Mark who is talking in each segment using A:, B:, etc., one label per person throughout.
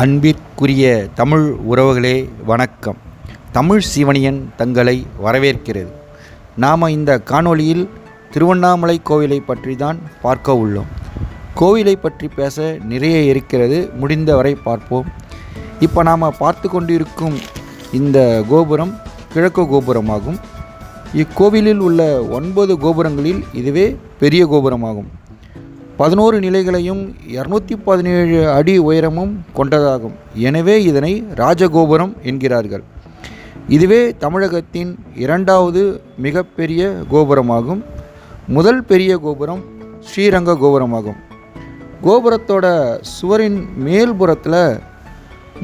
A: அன்பிற்குரிய தமிழ் உறவுகளே வணக்கம். தமிழ் சிவனியன் தங்களை வரவேற்கிறது. நாம் இந்த காணொளியில் திருவண்ணாமலை கோவிலை பற்றி தான் பார்க்க உள்ளோம். கோவிலை பற்றி பேச நிறைய இருக்கிறது முடிந்தவரை பார்ப்போம். இப்போ நாம் பார்த்து கொண்டிருக்கும் இந்த கோபுரம் கிழக்கு கோபுரமாகும். இக்கோவிலில் உள்ள ஒன்பது கோபுரங்களில் இதுவே பெரிய கோபுரமாகும். பதினோரு நிலைகளையும் இரநூத்தி பதினேழு அடி உயரமும் கொண்டதாகும். எனவே இதனை ராஜகோபுரம் என்கிறார்கள். இதுவே தமிழகத்தின் இரண்டாவது மிகப்பெரிய கோபுரமாகும். முதல் பெரிய கோபுரம் ஸ்ரீரங்க கோபுரமாகும். கோபுரத்தோட சுவரின் மேல்புறத்தில்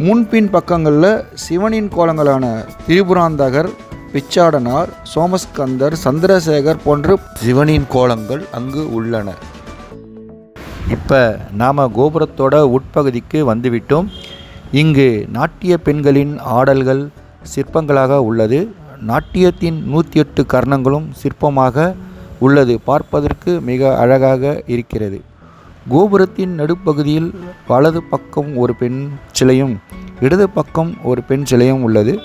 A: முன்பின் பக்கங்களில் சிவனின் கோலங்களான திரிபுராந்தகர் பிச்சாடனார் சோமஸ்கந்தர் சந்திரசேகர் போன்ற சிவனின் கோலங்கள் அங்கு உள்ளன. இப்போ நாம் கோபுரத்தோட உட்பகுதிக்கு வந்துவிட்டோம். இங்கு நாட்டிய பெண்களின் ஆடல்கள் சிற்பங்களாக உள்ளது. நாட்டியத்தின் நூற்றி எட்டு கர்ணங்களும் சிற்பமாக உள்ளது. பார்ப்பதற்கு மிக அழகாக இருக்கிறது. கோபுரத்தின் நடுப்பகுதியில் வலது பக்கம் ஒரு பெண் சிலையும் இடது பக்கம் ஒரு பெண் சிலையும் உள்ளது.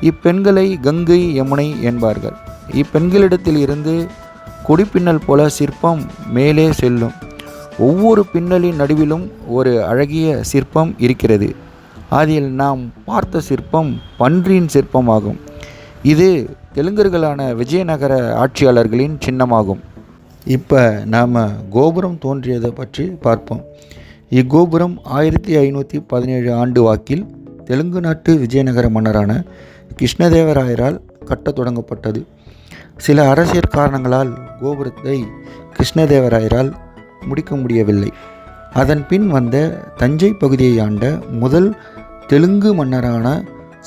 A: இப்பெண்களை கங்கை யமுனை என்பார்கள். இப்பெண்களிடத்தில் இருந்து கொடிப்பின்னல் போல சிற்பம் மேலே செல்லும். ஒவ்வொரு பின்னலின் நடுவிலும் ஒரு அழகிய சிற்பம் இருக்கிறது. அதில் நாம் பார்த்த சிற்பம் பன்றியின் சிற்பமாகும். இது தெலுங்கர்களான விஜயநகர ஆட்சியாளர்களின் சின்னமாகும். இப்போ நாம் கோபுரம் தோன்றியதை பற்றி பார்ப்போம். இக்கோபுரம் ஆயிரத்தி ஐநூற்றி பதினேழு ஆண்டு வாக்கில் தெலுங்கு நாட்டு விஜயநகர மன்னரான கிருஷ்ணதேவராயரால் கட்டத் தொடங்கப்பட்டது. சில அரசியல் காரணங்களால் கோபுரத்தை கிருஷ்ணதேவராயரால் முடிக்க முடியவில்லை. அதன் பின் வந்த தஞ்சை பகுதியை ஆண்ட முதல் தெலுங்கு மன்னரான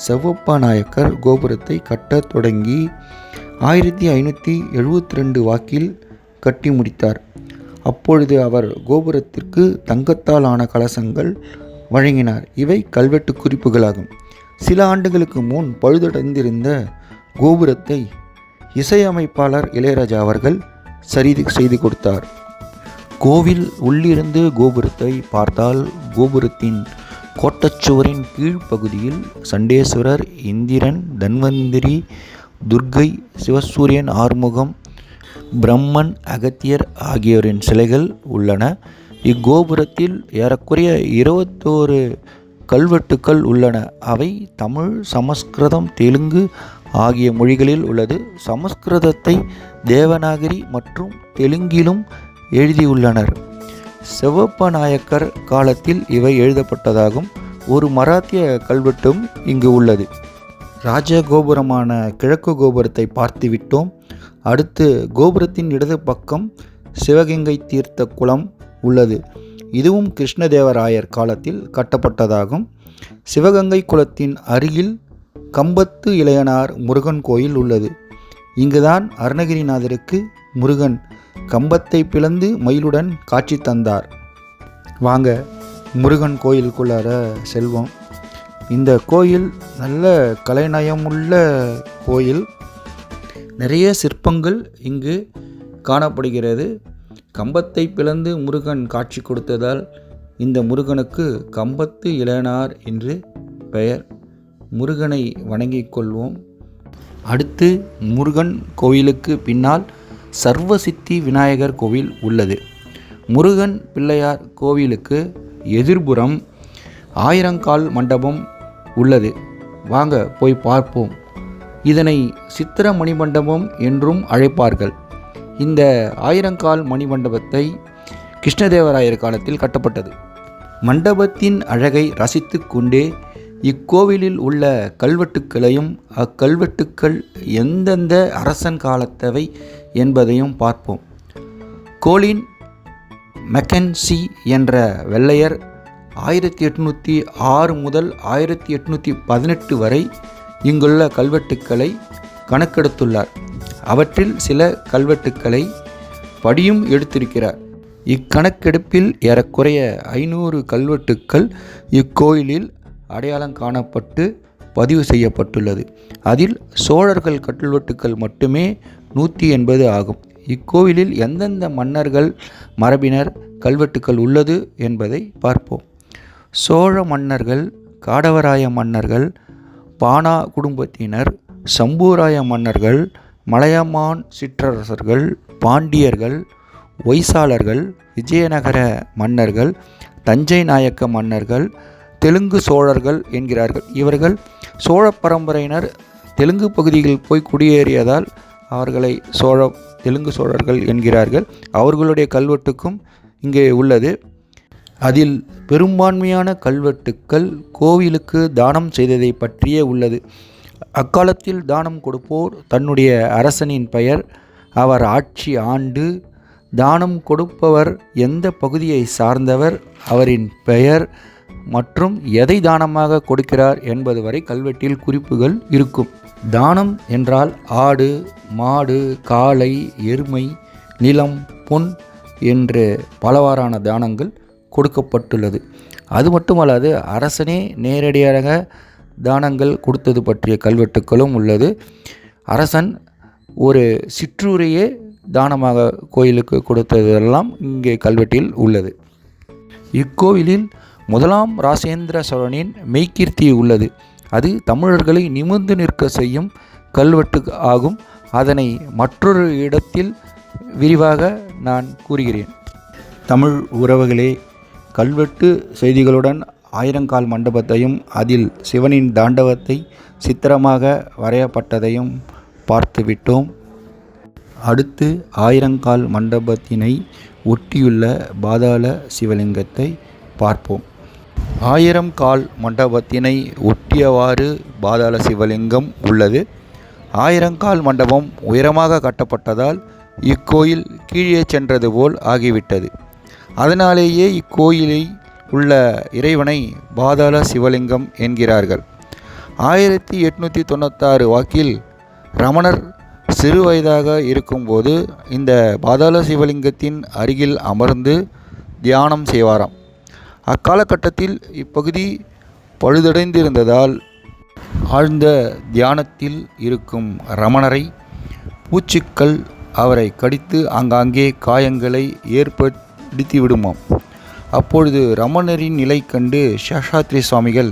A: செவ்வப்பா நாயக்கர் கோபுரத்தை கட்டத் தொடங்கி ஆயிரத்தி ஐநூற்றி எழுபத்தி ரெண்டு வாக்கில் கட்டி முடித்தார். அப்பொழுது அவர் கோபுரத்திற்கு தங்கத்தால் ஆன கலசங்கள் வழங்கினார். இவை கல்வெட்டு குறிப்புகளாகும். சில ஆண்டுகளுக்கு முன் பழுதடைந்திருந்த கோபுரத்தை இசையமைப்பாளர் இளையராஜா அவர்கள் சரி செய்து கொடுத்தார். கோவில் உள்ளிருந்து கோபுரத்தை பார்த்தால் கோபுரத்தின் கோட்டச்சுவரின் கீழ்ப்பகுதியில் சண்டேஸ்வரர் இந்திரன் தன்வந்திரி துர்க்கை சிவசூரியன் ஆறுமுகம் பிரம்மன் அகத்தியர் ஆகியோரின் சிலைகள் உள்ளன. இக்கோபுரத்தில் ஏறக்குறைய இருபத்தோரு கல்வெட்டுக்கள் உள்ளன. அவை தமிழ் சமஸ்கிருதம் தெலுங்கு ஆகிய மொழிகளில் உள்ளது. சமஸ்கிருதத்தை தேவநாகரி மற்றும் தெலுங்கிலும் எழுதியுள்ளனர். செவப்ப நாயக்கர் காலத்தில் இவை எழுதப்பட்டதாகும். ஒரு மராத்திய கல்வெட்டும் இங்கு உள்ளது. ராஜகோபுரமான கிழக்கு கோபுரத்தை பார்த்துவிட்டோம். அடுத்து கோபுரத்தின் இடது பக்கம் சிவகங்கை தீர்த்த குளம் உள்ளது. இதுவும் கிருஷ்ணதேவராயர் காலத்தில் கட்டப்பட்டதாகும். சிவகங்கை குளத்தின் அருகில் கம்பத்து இளையனார் முருகன் கோயில் உள்ளது. இங்குதான் அருணகிரிநாதருக்கு முருகன் கம்பத்தை பிளந்து மயிலுடன் காட்சி தந்தார். வாங்க முருகன் கோயிலுக்குள்ளார செல்வோம். இந்த கோயில் நல்ல கலைநயமுள்ள கோயில். நிறைய சிற்பங்கள் இங்கு காணப்படுகிறது. கம்பத்தை பிளந்து முருகன் காட்சி கொடுத்ததால் இந்த முருகனுக்கு கம்பத்து இளையனார் என்று பெயர். முருகனை வணங்கிக் கொள்வோம். அடுத்து முருகன் கோயிலுக்கு பின்னால் சர்வசித்தி விநாயகர் கோவில் உள்ளது. முருகன் பிள்ளையார் கோவிலுக்கு எதிர்புறம் ஆயிரங்கால் மண்டபம் உள்ளது. வாங்க போய் பார்ப்போம். இதனை சித்திர மணிமண்டபம் என்றும் அழைப்பார்கள். இந்த ஆயிரங்கால் மணிமண்டபத்தை கிருஷ்ணதேவராயர் காலத்தில் கட்டப்பட்டது. மண்டபத்தின் அழகை ரசித்து கொண்டே இக்கோவிலில் உள்ள கல்வெட்டுக்களையும் அக்கல்வெட்டுக்கள் எந்தெந்த அரசன் காலத்தவை என்பதையும் பார்ப்போம். கோலின் மெக்கன்சி என்ற வெள்ளையர் ஆயிரத்தி எட்நூற்றி ஆறு முதல் ஆயிரத்தி எட்நூற்றி பதினெட்டு வரை இங்குள்ள கல்வெட்டுக்களை கணக்கெடுத்துள்ளார். அவற்றில் சில கல்வெட்டுக்களை படியும் எடுத்திருக்கிறார். இக்கணக்கெடுப்பில் ஏறக்குறைய ஐநூறு கல்வெட்டுக்கள் இக்கோயிலில் அடையாளம் காணப்பட்டு பதிவு செய்யப்பட்டுள்ளது. அதில் சோழர்கள் கல்வெட்டுக்கள் மட்டுமே நூற்றி எண்பது ஆகும். இக்கோவிலில் எந்தெந்த மன்னர்கள் மரபினர் கல்வெட்டுக்கள் உள்ளது என்பதை பார்ப்போம். சோழ மன்னர்கள் காடவராய மன்னர்கள் பானா குடும்பத்தினர் சம்பூராய மன்னர்கள் மலையமான் சிற்றரசர்கள் பாண்டியர்கள் ஒய்சாளர்கள் விஜயநகர மன்னர்கள் தஞ்சை நாயக்க மன்னர்கள் தெலுங்கு சோழர்கள் என்கிறார்கள். இவர்கள் சோழ பரம்பரையினர் தெலுங்கு பகுதியில் போய் குடியேறியதால் அவர்களை சோழ தெலுங்கு சோழர்கள் என்கிறார்கள். அவர்களுடைய கல்வெட்டுக்கும் இங்கே உள்ளது. அதில் பெரும்பான்மையான கல்வெட்டுக்கள் கோவிலுக்கு தானம் செய்ததை பற்றியே உள்ளது. அக்காலத்தில் தானம் கொடுப்போர் தன்னுடைய அரசனின் பெயர். அவர் ஆட்சி ஆண்டு தானம் கொடுப்பவர் எந்த பகுதியை சார்ந்தவர் அவரின் பெயர் மற்றும் எதை தானமாக கொடுக்கிறார் என்பது வரை கல்வெட்டில் குறிப்புகள் இருக்கும். தானம் என்றால் ஆடு மாடு காளை எருமை நிலம் பொன் என்று பலவாறான தானங்கள் கொடுக்கப்பட்டுள்ளது. அது மட்டுமல்லாது அரசனே நேரடியாக தானங்கள் கொடுத்தது பற்றிய கல்வெட்டுக்களும் உள்ளது. அரசன் ஒரு சிற்றூரையே தானமாக கோயிலுக்கு கொடுத்ததெல்லாம் இங்கே கல்வெட்டில் உள்ளது. இக்கோவிலில் முதலாம் ராசேந்திர சோழனின் மெய்கீர்த்தி உள்ளது. அது தமிழர்களை நிமிர்ந்து நிற்க செய்யும் கல்வெட்டு ஆகும். அதனை மற்றொரு இடத்தில் விரிவாக நான் கூறுகிறேன். தமிழ் உறவுகளே கல்வெட்டு செய்திகளுடன் ஆயிரங்கால் மண்டபத்தையும் அதில் சிவனின் தாண்டவத்தை சித்திரமாக வரையப்பட்டதையும் பார்த்துவிட்டோம். அடுத்து ஆயிரங்கால் மண்டபத்தினை ஒட்டியுள்ள பாதாள சிவலிங்கத்தை பார்ப்போம். ஆயிரம் கால் மண்டபத்தினை ஒட்டியவாறு பாதாள சிவலிங்கம் உள்ளது ஆயிரங்கால் மண்டபம் உயரமாக கட்டப்பட்டதால் இக்கோயில் கீழே சென்றது போல் ஆகிவிட்டது. அதனாலேயே இக்கோயிலில் உள்ள இறைவனை பாதாள சிவலிங்கம் என்கிறார்கள். ஆயிரத்தி எட்நூற்றி தொண்ணூத்தாறு வாக்கில் ரமணர் சிறு வயதாக இருக்கும்போது இந்த பாதாள சிவலிங்கத்தின் அருகில் அமர்ந்து தியானம் செய்வாராம். அக்காலகட்டத்தில் இப்பகுதி பழுதடைந்திருந்ததால் ஆழ்ந்த தியானத்தில் இருக்கும் ரமணரை பூச்சிக்கள் அவரை கடித்து ஆங்காங்கே காயங்களை ஏற்படுத்தி விடுமாம். அப்பொழுது ரமணரின் நிலை கண்டு சேஷாத்ரி சுவாமிகள்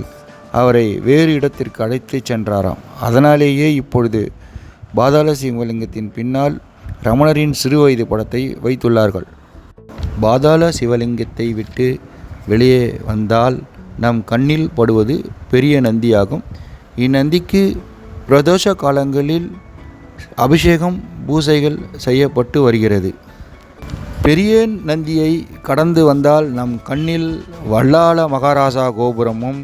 A: அவரை வேறு இடத்திற்கு அழைத்து சென்றாராம். அதனாலேயே இப்பொழுது பாதாள சிவலிங்கத்தின் பின்னால் ரமணரின் சிறுவயது படத்தை வைத்துள்ளார்கள். பாதாள சிவலிங்கத்தை விட்டு வெளியே வந்தால் நம் கண்ணில் படுவது பெரிய நந்தியாகும். இந்நந்திக்கு பிரதோஷ காலங்களில் அபிஷேகம் பூசைகள் செய்யப்பட்டு வருகிறது. பெரிய நந்தியை கடந்து வந்தால் நம் கண்ணில் வல்லாள மகாராஜா கோபுரமும்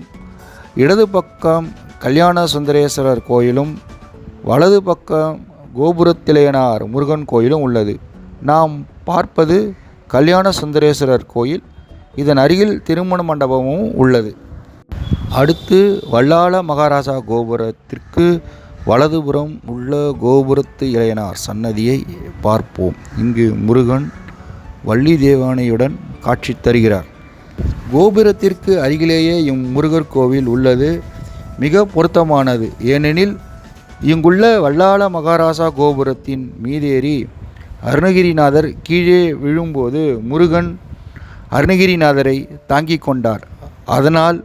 A: இடது பக்கம் கல்யாண சுந்தரேஸ்வரர் கோயிலும் வலது பக்கம் கோபுரத்திலேனார் முருகன் கோயிலும் உள்ளது. நாம் பார்ப்பது கல்யாண சுந்தரேஸ்வரர் கோயில் இதன் அருகில் திருமண மண்டபமும் உள்ளது. அடுத்து வல்லாள மகாராஜா கோபுரத்திற்கு வலதுபுறம் உள்ள கோபுரத்து இளையனார் சன்னதியை பார்ப்போம். இங்கு முருகன் வள்ளி தேவானையுடன் காட்சி தருகிறார். கோபுரத்திற்கு அருகிலேயே இம்முருகர் கோவில் உள்ளது. மிக பொருத்தமானது. ஏனெனில் இங்குள்ள வல்லாள மகாராசா கோபுரத்தின் மீதேறி அருணகிரிநாதர் கீழே விழும்போது முருகன் அருணகிரிநாதரை தாங்கிக் கொண்டார். அதனால்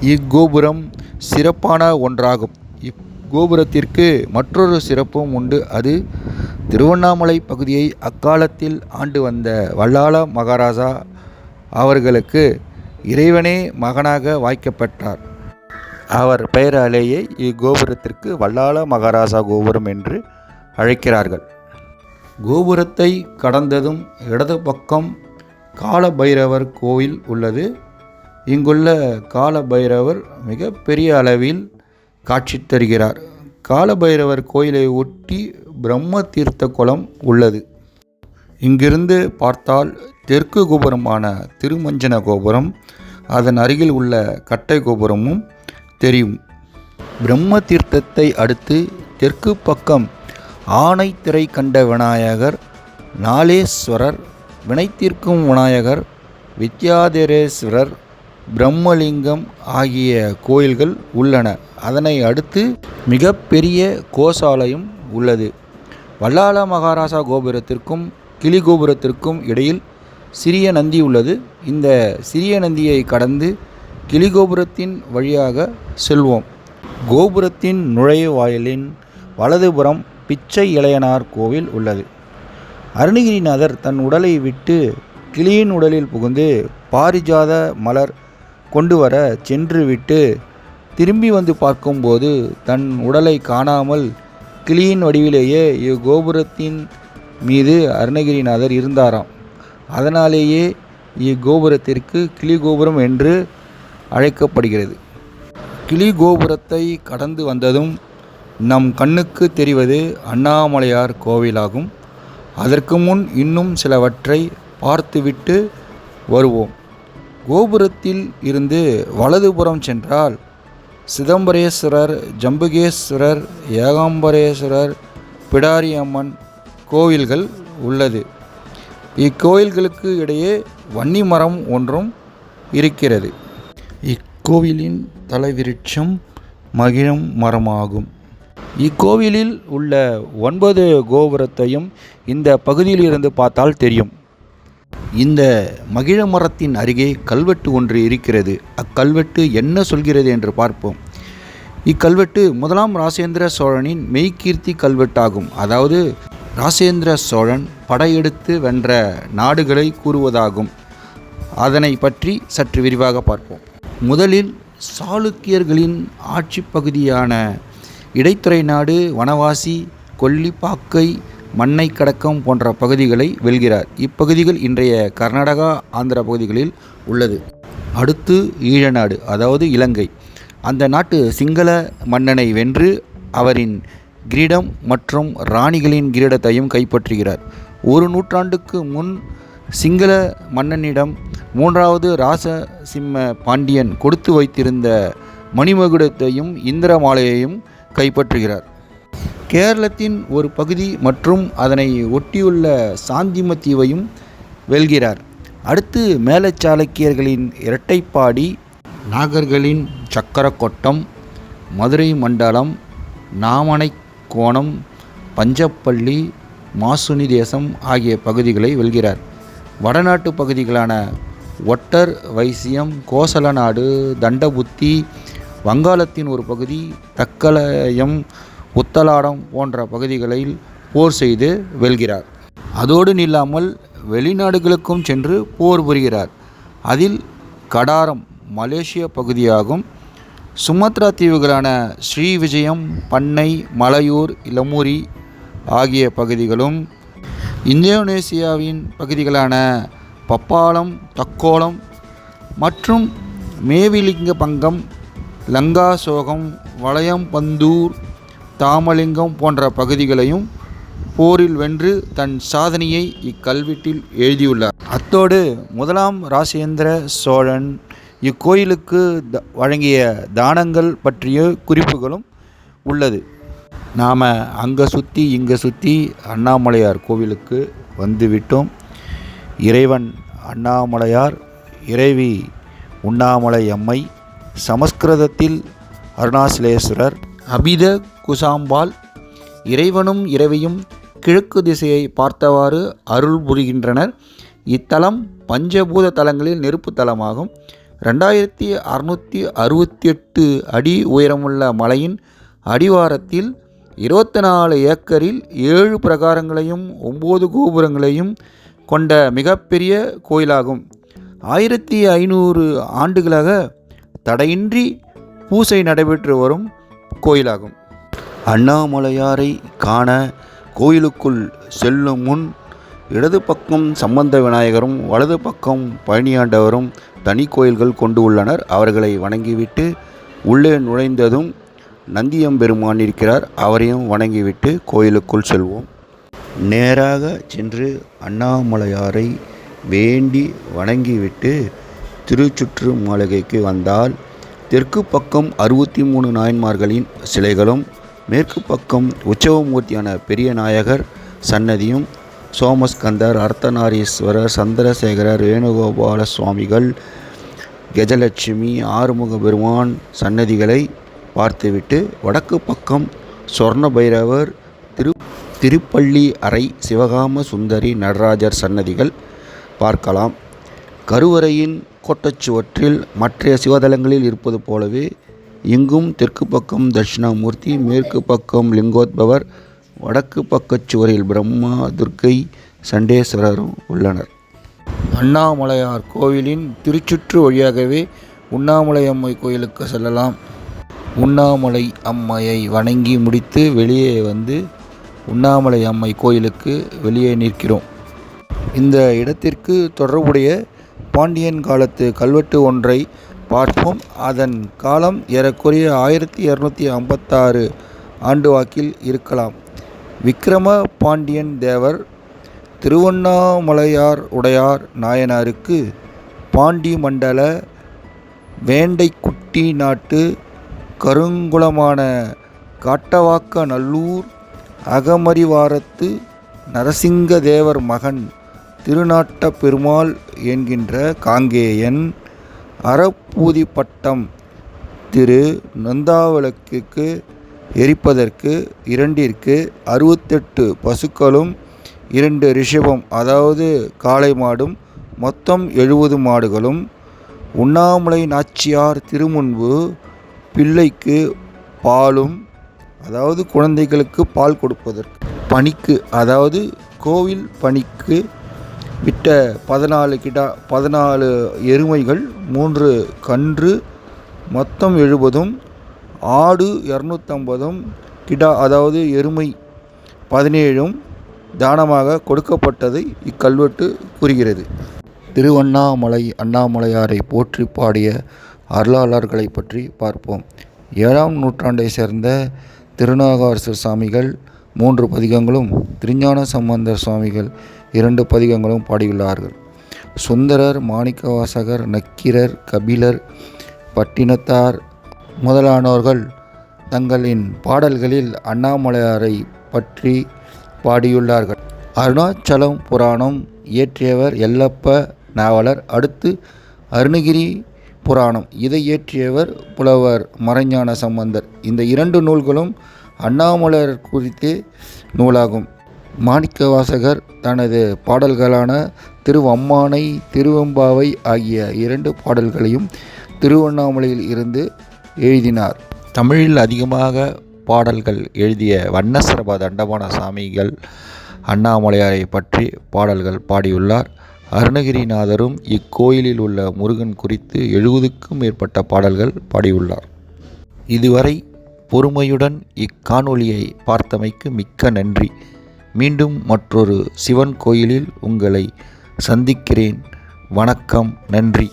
A: இக்கோபுரம் சிறப்பான ஒன்றாகும். இக்கோபுரத்திற்கு மற்றொரு சிறப்பும் உண்டு. அது திருவண்ணாமலை பகுதியை அக்காலத்தில் ஆண்டு வந்த வல்லாள மகாராஜா அவர்களுக்கு இறைவனே மகனாக வாய்க்கப்பட்டார். அவர் பெயராலேயே இக்கோபுரத்திற்கு வல்லாள மகாராஜா கோபுரம் என்று அழைக்கிறார்கள். கோபுரத்தை கடந்ததும் இடது பக்கம் காலபைரவர் கோவில் உள்ளது. இங்குள்ள காலபைரவர் மிக பெரிய அளவில் காட்சி தருகிறார். காலபைரவர் கோயிலை ஒட்டி பிரம்ம தீர்த்த குளம் உள்ளது. இங்கிருந்து பார்த்தால் தெற்கு கோபுரமான திருமஞ்சன கோபுரம் அதன் அருகில் உள்ள கட்டை கோபுரமும் தெரியும். பிரம்ம தீர்த்தத்தை அடுத்து தெற்கு பக்கம் ஆனைத்திரை கண்ட விநாயகர் நாளேஸ்வரர் வினைத்தீர்க்கும் விநாயகர் வித்யாதரேஸ்வரர் பிரம்மலிங்கம் ஆகிய கோயில்கள் உள்ளன. அதனை அடுத்து மிகப்பெரிய கோசாலையும் உள்ளது. வல்லாள மகாராசா கோபுரத்திற்கும் கிளி கோபுரத்திற்கும் இடையில் சிறிய நந்தி உள்ளது. இந்த சிறிய நந்தியை கடந்து கிளிகோபுரத்தின் வழியாக செல்வோம். கோபுரத்தின் நுழைவாயிலின் வலதுபுறம் பிச்சை இளையனார் கோவில் உள்ளது. அருணகிரிநாதர் தன் உடலை விட்டு கிளியின் உடலில் புகுந்து பாரிஜாத மலர் கொண்டு வர சென்று விட்டு திரும்பி வந்து பார்க்கும்போது தன் உடலை காணாமல் கிளியின் வடிவிலேயே இக்கோபுரத்தின் மீது அருணகிரிநாதர் இருந்தாராம். அதனாலேயே இக்கோபுரத்திற்கு கிளி கோபுரம் என்று அழைக்கப்படுகிறது. கிளி கோபுரத்தை கடந்து வந்ததும் நம் கண்ணுக்கு தெரிவது அண்ணாமலையார் கோவிலாகும். அதற்கு முன் இன்னும் சிலவற்றை பார்த்துவிட்டு வருவோம். கோபுரத்தில் இருந்து வலதுபுறம் சென்றால் சிதம்பரேஸ்வரர் ஜம்புகேஸ்வரர் ஏகாம்பரேஸ்வரர் பிடாரியம்மன் கோவில்கள் உள்ளது. இக்கோயில்களுக்கு இடையே வன்னி மரம் ஒன்றும் இருக்கிறது. இக்கோவிலின் தலைவிருட்சம் மகிழம் மரமாகும். இக்கோவிலில் உள்ள ஒன்பது கோபுரத்தையும் இந்த பகுதியிலிருந்து பார்த்தால் தெரியும். இந்த மகிழ மரத்தின் அருகே கல்வெட்டு ஒன்று இருக்கிறது. அக்கல்வெட்டு என்ன சொல்கிறது என்று பார்ப்போம். இக்கல்வெட்டு முதலாம் ராசேந்திர சோழனின் மெய்கீர்த்தி கல்வெட்டாகும். அதாவது ராசேந்திர சோழன் படையெடுத்து வென்ற நாடுகளை கூறுவதாகும். அதனை பற்றி சற்று விரிவாக பார்ப்போம். முதலில் சாளுக்கியர்களின் ஆட்சி பகுதியான இடைத்துறை நாடு வனவாசி கொல்லிப்பாக்கை மண்ணை கடக்கம் போன்ற பகுதிகளை வெல்கிறார். இப்பகுதிகள் இன்றைய கர்நாடகா ஆந்திர பகுதிகளில் உள்ளது. அடுத்து ஈழநாடு அதாவது இலங்கை. அந்த நாட்டு சிங்கள மன்னனை வென்று அவரின் கிரீடம் மற்றும் ராணிகளின் கிரீடத்தையும் கைப்பற்றுகிறார். ஒரு நூற்றாண்டுக்கு முன் சிங்கள மன்னனிடம் மூன்றாவது ராசசிம்ம பாண்டியன் கொடுத்து வைத்திருந்த மணிமகுடத்தையும் இந்திரமாலையையும் கைப்பற்றுகிறார். கேரளத்தின் ஒரு பகுதி மற்றும் அதனை ஒட்டியுள்ள சாந்திம தீவையும் வெல்கிறார். அடுத்து மேலச்சாளுக்கியர்களின் இரட்டைப்பாடி நாகர்களின் சக்கரக்கொட்டம் மதுரை மண்டலம் நாமனைக்கோணம் பஞ்சப்பள்ளி மாசுனி தேசம் ஆகிய பகுதிகளை வெல்கிறார். வடநாட்டு பகுதிகளான ஒட்டர் வைசியம் கோசல நாடு தண்டபுத்தி வங்காளத்தின் ஒரு பகுதி தக்கலயம் உத்தலாடம் போன்ற பகுதிகளில் போர் செய்து வெல்கிறார். அதோடு நில்லாமல் வெளிநாடுகளுக்கும் சென்று போர் புரிகிறார். அதில் கடாரம் மலேசிய பகுதியாகும். சுமத்ரா தீவுகளான ஸ்ரீவிஜயம் பண்ணை மலையூர் இளமூரி ஆகிய பகுதிகளும் இந்தோனேசியாவின் பகுதிகளான பப்பாளம் தக்கோலம் மற்றும் மேவிலிங்க பங்கம் லங்காசோகம் வளையம்பந்தூர் தாமலிங்கம் போன்ற பகுதிகளையும் போரில் வென்று தன் சாதனையை இக்கல்வெட்டில் எழுதியுள்ளார். அத்தோடு முதலாம் ராசேந்திர சோழன் இக்கோயிலுக்கு த வழங்கிய தானங்கள் பற்றிய குறிப்புகளும் உள்ளது. நாம் அங்கே சுற்றி இங்கே சுற்றி அண்ணாமலையார் கோவிலுக்கு வந்துவிட்டோம். இறைவன் அண்ணாமலையார் இறைவி உண்ணாமலை அம்மை சமஸ்கிருதத்தில் அருணாசலேஸ்வரர் அபித குசாம்பால் இறைவனும் இறைவியும் கிழக்கு திசையை பார்த்தவாறு அருள் புரிகின்றனர். இத்தலம் பஞ்சபூத தலங்களில் நெருப்பு தலமாகும். ரெண்டாயிரத்தி அறுநூற்றி அறுபத்தி எட்டு அடி உயரமுள்ள மலையின் அடிவாரத்தில் இருபத்தி நாலு ஏக்கரில் ஏழு பிரகாரங்களையும் ஒம்பது கோபுரங்களையும் கொண்ட மிகப்பெரிய கோயிலாகும். ஆயிரத்தி ஐநூறு ஆண்டுகளாக தடையின்றி பூசை நடைபெற்று வரும் கோயிலாகும். அண்ணாமலையாரை காண கோயிலுக்குள் செல்லும் முன் இடது பக்கம் சம்பந்த விநாயகரும் வலது பக்கம் பழனியாண்டவரும் தனி கோயில்கள் கொண்டு உள்ளனர். அவர்களை வணங்கிவிட்டு உள்ளே நுழைந்ததும் நந்தியம்பெருமான் இருக்கிறார். அவரையும் வணங்கிவிட்டு கோயிலுக்குள் செல்வோம். நேராக சென்று அண்ணாமலையாரை வேண்டி வணங்கிவிட்டு திருச்சுற்று மாளிகைக்கு வந்தால் தெற்கு பக்கம் அறுபத்தி மூணு நாயன்மார்களின் சிலைகளும் மேற்கு பக்கம் உற்சவமூர்த்தியான பெரிய நாயகர் சன்னதியும் சோமஸ்கந்தர் அர்த்தநாரீஸ்வரர் சந்திரசேகரர் வேணுகோபால சுவாமிகள் கஜலட்சுமி ஆறுமுக பெருமான் சன்னதிகளை பார்த்துவிட்டு வடக்கு பக்கம் சொர்ண பைரவர் திரு திருப்பள்ளி அறை சிவகாம சுந்தரி நடராஜர் சன்னதிகள் பார்க்கலாம். கருவறையின் கோட்டச்சுவற்றில் மற்றைய சிவத்தலங்களில் இருப்பது போலவே இங்கும் தெற்கு பக்கம் தட்சிணாமூர்த்தி மேற்கு பக்கம் லிங்கோத்பவர் வடக்கு பக்கச் சுவரில் பிரம்மா துர்க்கை சண்டேஸ்வரரும் உள்ளனர். அண்ணாமலையார் கோவிலின் திருச்சுற்று வழியாகவே உண்ணாமலை அம்மை கோயிலுக்கு செல்லலாம். உண்ணாமலை அம்மையை வணங்கி முடித்து வெளியே வந்து உண்ணாமலை அம்மை கோயிலுக்கு வெளியே நிற்கிறோம். இந்த இடத்திற்கு தொடர்புடைய பாண்டியன் காலத்து கல்வெட்டு ஒன்றை பார்ப்போம். அதன் காலம் ஏறக்குறைய ஆயிரத்தி இரநூத்தி ஐம்பத்தாறு ஆண்டு வாக்கில் இருக்கலாம். விக்கிரம பாண்டியன் தேவர் திருவண்ணாமலையார் உடையார் நாயனாருக்கு பாண்டி மண்டல வேண்டைக்குட்டி நாட்டு கருங்குளமான காட்டவாக்க நல்லூர் அகமரிவாரத்து நரசிங்க தேவர் மகன் திருநாட்ட பெருமாள் என்கின்ற காங்கேயன் அறப்பூதி பட்டம் திரு நந்தாவிளக்குக்கு எரிப்பதற்கு இரண்டிற்கு அறுபத்தெட்டு பசுக்களும் இரண்டு ரிஷபம் அதாவது காளை மாடும் மொத்தம் எழுபது மாடுகளும். உண்ணாமலை நாச்சியார் திருமுன்பு பிள்ளைக்கு பாலும் அதாவது குழந்தைகளுக்கு பால் கொடுப்பதற்கு பணிக்கு அதாவது கோவில் பணிக்கு விட்ட பதினாலு கிடா பதினாலு எருமைகள் மூன்று கன்று மொத்தம் எழுபதும் ஆடு இரநூத்தம்பதும் கிடா அதாவது எருமை பதினேழும் தானமாக கொடுக்கப்பட்டதை இக்கல்வெட்டு கூறுகிறது. திருவண்ணாமலை அண்ணாமலையாரை போற்றி பாடிய அருளாளர்களை பற்றி பார்ப்போம். ஏழாம் நூற்றாண்டை சேர்ந்த திருநாகாரசர் சாமிகள் மூன்று பதிகங்களும் திருஞான சம்பந்தர் சுவாமிகள் இரண்டு பதிகங்களும் பாடியுள்ளார்கள். சுந்தரர் மாணிக்கவாசகர் நக்கீரர் கபிலர் பட்டினத்தார் முதலானோர்கள் தங்களின் பாடல்களில் அண்ணாமலையாரை பற்றி பாடியுள்ளார்கள். அருணாச்சலம் புராணம் இயற்றியவர் எல்லப்ப நாவலர். அடுத்து அருணகிரி புராணம் இதை இயற்றியவர் புலவர் மறைஞான சம்பந்தர். இந்த இரண்டு நூல்களும் அண்ணாமலையார் குறித்து நூலாகும். மாணிக்கவாசகர் தனது பாடல்களான திருவம்மானை திருவெம்பாவை ஆகிய இரண்டு பாடல்களையும் திருவண்ணாமலையில் இருந்து எழுதினார். தமிழில் அதிகமாக பாடல்கள் எழுதிய வண்ணசரப தண்டமான சாமிகள் அண்ணாமலையாரை பற்றி பாடல்கள் பாடியுள்ளார். அருணகிரிநாதரும் இக்கோயிலில் உள்ள முருகன் குறித்து எழுபதுக்கும் மேற்பட்ட பாடல்கள் பாடியுள்ளார். இதுவரை பொறுமையுடன் இக்காணொலியை பார்த்தமைக்கு மிக்க நன்றி. மீண்டும் மற்றொரு சிவன் கோயிலில் உங்களை சந்திக்கிறேன். வணக்கம் நன்றி.